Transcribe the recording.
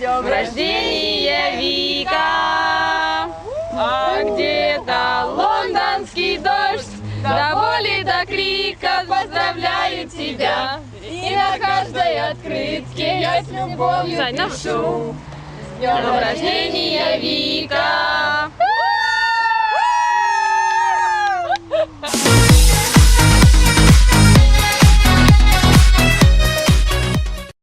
днем рождения, Вика. А где-то лондонский дождь, до боли, до крика поздравляю тебя. И на каждой открытке я с любовью пишу. С днем рождения, Вика.